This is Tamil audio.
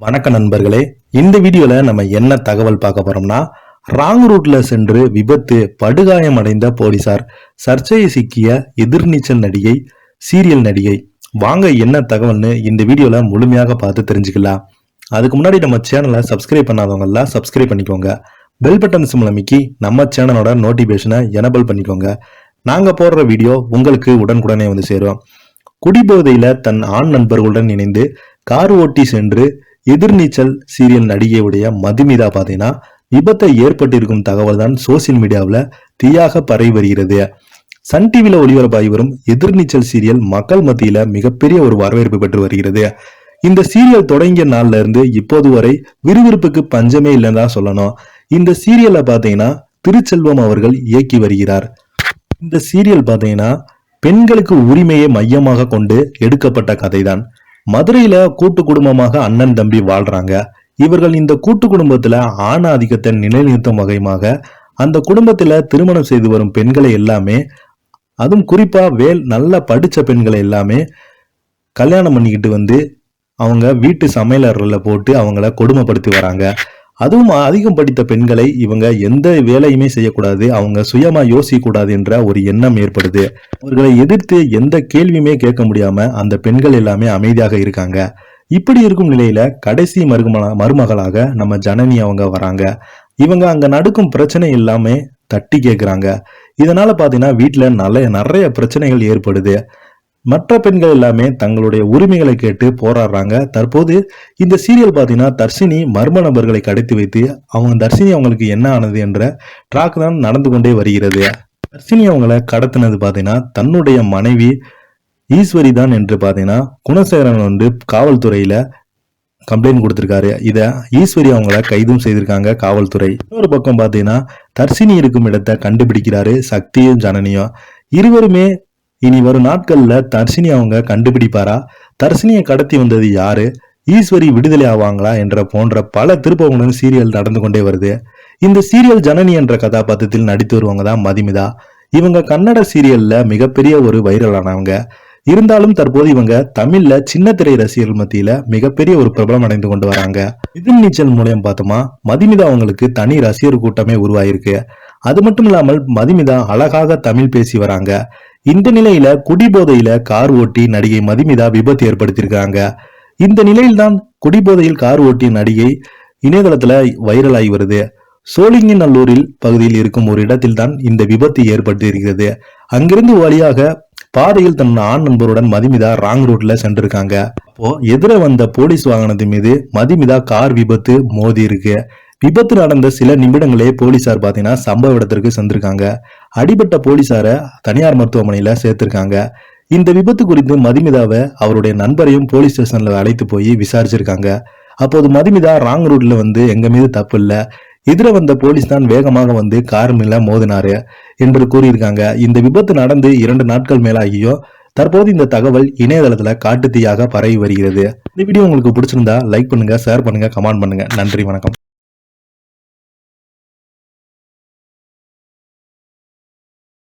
வணக்க நண்பர்களே இந்த வீடியோல நம்ம என்ன தகவல் பார்க்க போறோம்னா ராங் ரூட்ல சென்று விபத்து படுகாயம் அடைந்த போலீசார் சர்ச்சையை சிக்கிய எதிர்நீச்சல் நடிகை சீரியல் நடிகை. வாங்க என்ன தகவல்னு இந்த வீடியோல முழுமையாக பார்த்து தெரிஞ்சுக்கலாம். அதுக்கு முன்னாடி நம்ம சேனலை சப்ஸ்கிரைப் பண்ணாதவங்க எல்லாம் சப்ஸ்கிரைப் பண்ணிக்கோங்க. பெல் பட்டன் சிம்ல அமைக்கி நம்ம சேனலோட நோட்டிபிகேஷனை எனபிள் பண்ணிக்கோங்க. நாங்கள் போடுற வீடியோ உங்களுக்கு உடனுக்குடனே வந்து சேரும். குடிபோதையில் தன் ஆண் நண்பர்களுடன் இணைந்து கார் ஓட்டி சென்று எதிர்நீச்சல் சீரியல் நடிகையுடைய மதுமிதா பார்த்தீங்கன்னா விபத்தை ஏற்பட்டிருக்கும் தகவல் தான் சோசியல் மீடியாவில் தீயாக பரவி வருகிறது. சன் டிவியில் ஒளிபரப்பாகி வரும் எதிர்நீச்சல் சீரியல் மக்கள் மத்தியில் மிகப்பெரிய ஒரு வரவேற்பு பெற்று வருகிறது. இந்த சீரியல் தொடங்கிய நாள்ல இருந்து இப்போது வரை விறுவிறுப்புக்கு பஞ்சமே இல்லைன்னு தான் சொல்லணும். இந்த சீரியல்ல பார்த்தீங்கன்னா திருச்செல்வம் அவர்கள் இயக்கி வருகிறார். இந்த சீரியல் பார்த்தீங்கன்னா பெண்களுக்கு உரிமையை மையமாக கொண்டு எடுக்கப்பட்ட கதைதான். மதுரையில கூட்டு குடும்பமாக அண்ணன் தம்பி வாழ்றாங்க. இவர்கள் இந்த கூட்டு குடும்பத்துல ஆண் ஆதிக்கத்தை நிலைநிறுத்தும் வகையமாக அந்த குடும்பத்துல திருமணம் செய்து வரும் பெண்களை எல்லாமே அதுவும் குறிப்பா வேல் நல்லா படிச்ச பெண்களை எல்லாமே கல்யாணம் பண்ணிக்கிட்டு வந்து அவங்க வீட்டு சமையலறையில் போட்டு அவங்கள கொடுமைப்படுத்தி வராங்க. அதுவும் அதிகம் படித்த பெண்களை இவங்க எந்த வேலையுமே செய்யக்கூடாது அவங்க சுயமா யோசிக்க கூடாது என்ற ஒரு எண்ணம் ஏற்படுது. அவர்களை எதிர்த்து எந்த கேள்வியுமே கேட்க முடியாம அந்த பெண்கள் எல்லாமே அமைதியாக இருக்காங்க. இப்படி இருக்கும் நிலையில கடைசி மரும மருமகளாக நம்ம ஜனனி அவங்க வராங்க. இவங்க அங்க நடக்கும் பிரச்சனை எல்லாமே தட்டி கேட்குறாங்க இதனால பாத்தீங்கன்னா வீட்டுல நல்ல நிறைய பிரச்சனைகள் ஏற்படுது. மற்ற பெண்கள் எல்லாமே தங்களுடைய உரிமைகளை கேட்டு போராடுறாங்க. தற்போது இந்த சீரியல் பார்த்தீங்கன்னா தர்ஷினி மர்ம நபர்களை கடத்தி வைத்து அவங்க தர்ஷினி அவங்களுக்கு என்ன ஆனது என்ற ட்ராக் தான் நடந்து கொண்டே வருகிறது. தர்ஷினி அவங்கள கடத்தினது பார்த்தீங்கன்னா தன்னுடைய மனைவி ஈஸ்வரி தான் என்று பார்த்தீங்கன்னா குணசேகரன் வந்து காவல்துறையில கம்ப்ளைண்ட் கொடுத்துருக்காரு. இதை ஈஸ்வரி அவங்கள கைதும் செய்திருக்காங்க காவல்துறை. இன்னொரு பக்கம் பார்த்தீங்கன்னா தர்ஷினி இருக்கும் இடத்தை கண்டுபிடிக்கிறாரு சக்தியும் ஜனனியும். இருவருமே இனி வரும் நாட்கள்ல தர்ஷினி அவங்க கண்டுபிடிப்பாரா? தர்ஷினியை கடத்தி வந்தது யாரு? ஈஸ்வரி விடுதலை ஆவாங்களா என்ற போன்ற பல திருப்பங்களுடன் சீரியல் நடந்து கொண்டே வருது. இந்த சீரியல் ஜனனி என்ற கதாபாத்திரத்தில் நடித்து வருவங்க தான் மதிமிதா. இவங்க கன்னட சீரியல்ல மிகப்பெரிய ஒரு வைரலானவங்க. இருந்தாலும் தற்போது இவங்க தமிழ்ல சின்ன திரை ரசிகர்கள் மத்தியில மிகப்பெரிய ஒரு பிரபலம் அடைந்து கொண்டு வராங்க. எதிர் நீச்சல் மூலியம் பார்த்தோமா? மதிமிதா அவங்களுக்கு தனி ரசிகர் கூட்டமே உருவாயிருக்கு. அது மட்டும் இல்லாமல் மதிமிதா அழகாக தமிழ் பேசி வராங்க. இந்த நிலையில குடிபோதையில கார் ஓட்டி நடிகை மதிமிதா விபத்து ஏற்படுத்தியிருக்காங்க. இந்த நிலையில்தான் குடிபோதையில் கார் ஓட்டிய நடிகை இணையதளத்துல வைரலாகி வருது. சோழிங்கநல்லூரில் பகுதியில் இருக்கும் ஒரு இடத்தில் தான் இந்த விபத்து ஏற்பட்டிருக்கிறது. அங்கிருந்து வழியாக பாதையில் தன் ஆண் நண்பருடன் மதிமிதா ராங் ரூட்ல சென்றிருக்காங்க. அப்போ எதிர வந்த போலீஸ் வாகனத்தின் மீது மதிமிதா கார் விபத்து மோதி இருக்கு விபத்து நடந்த சில நிமிடங்களே போலீசார் பாத்தீங்கன்னா சம்பவ இடத்திற்கு சென்றிருக்காங்க. அடிபட்ட போலீசார தனியார் மருத்துவமனையில சேர்த்திருக்காங்க. இந்த விபத்து குறித்து மதுமிதாவை அவருடைய நண்பரையும் போலீஸ் ஸ்டேஷன்ல அழைத்து போய் விசாரிச்சிருக்காங்க. அப்போது மதுமிதா ராங் ரூட்ல வந்து எங்க மீது தப்பு இல்லை. எதிர வந்த போலீஸ் தான் வேகமாக வந்து கார் மேல மோதினாரு என்று கூறியிருக்காங்க. இந்த விபத்து நடந்து இரண்டு நாட்கள் மேலாகியோ தற்போது இந்த தகவல் இணையதளத்துல காட்டுத்தீயாக பரவி வருகிறது. இந்த வீடியோ உங்களுக்கு பிடிச்சிருந்தா லைக் பண்ணுங்க ஷேர் பண்ணுங்க கமெண்ட் பண்ணுங்க. நன்றி வணக்கம்.